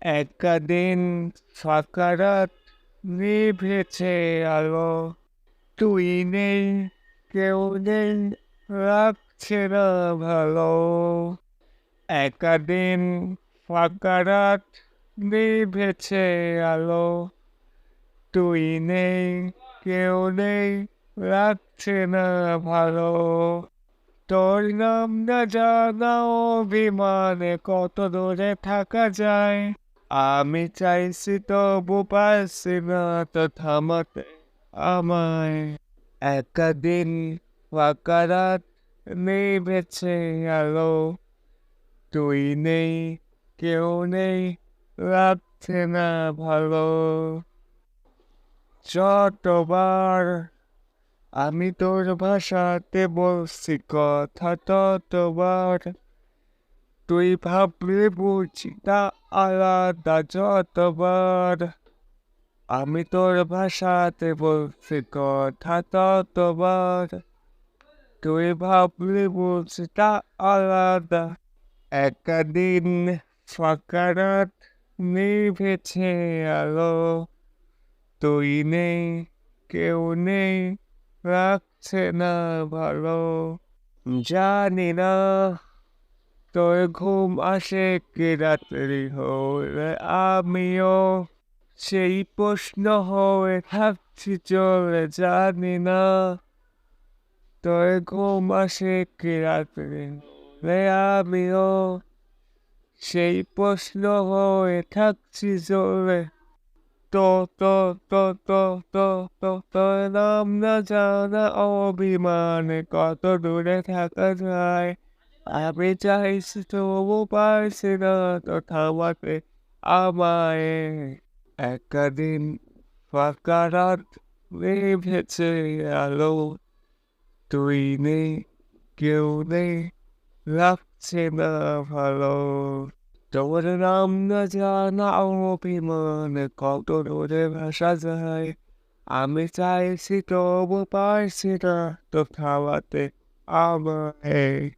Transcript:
একটা দিন ফাঁকা নিভেছে আলো। তুই নেই, কেউ নেই রাখছে না ভালো। একা দিন ফাঁকা নিভেছে আলো। তুই নেই, কেউ নেই রাখছে না ভালো। তোর নাম না জানা, অভিমানে কত দূরে থাকা যায়? আমি চাইছি তবু পারছি না, তো থামাতে আমায়। একা দিন ফাঁকা রাত নিভেছে আলো। তুই নেই, কেউ নেই রাখছে না ভালো। যতবার আমি তোর ভাষাতে বলছি কথা, ততবার তুই ভাবলে বুঝি তা আলাদা যতবার। আমি তোর ভাষাতে বলছি, কথা ততবার। তুই ভাবলে বুঝি তা আলাদা। একটা দিন ফাঁকা নিভেছে আলো। তুই নেই, কেউ নেই, রাখছে না ভালো। জানি না তোর ঘুম আসে কি রাত্রি হলে? আমিও সেই প্রশ্ন হয়ে থাকছি চলে জানি না। তোর ঘুম আসে কি রাত্রি হলে? আমিও সেই প্রশ্ন হয়ে থাকছি, চলে তো তো তো তো তো তো তোর নাম না জানা অভিমানে কত দূরে থাকা যায়। আমি চাইছি তবু পারছি না তো থামাতে আমায় একটা দিন ফাঁকা রাত নিভেছে আলো। তুই নেই, কেউ নেই, রাখছে না ভালো। তোর নাম না জানা অভিমানে, কত দূরে ভাষা যায়। আমি চাইছি তবু পারছি না তো থামাতে আমায়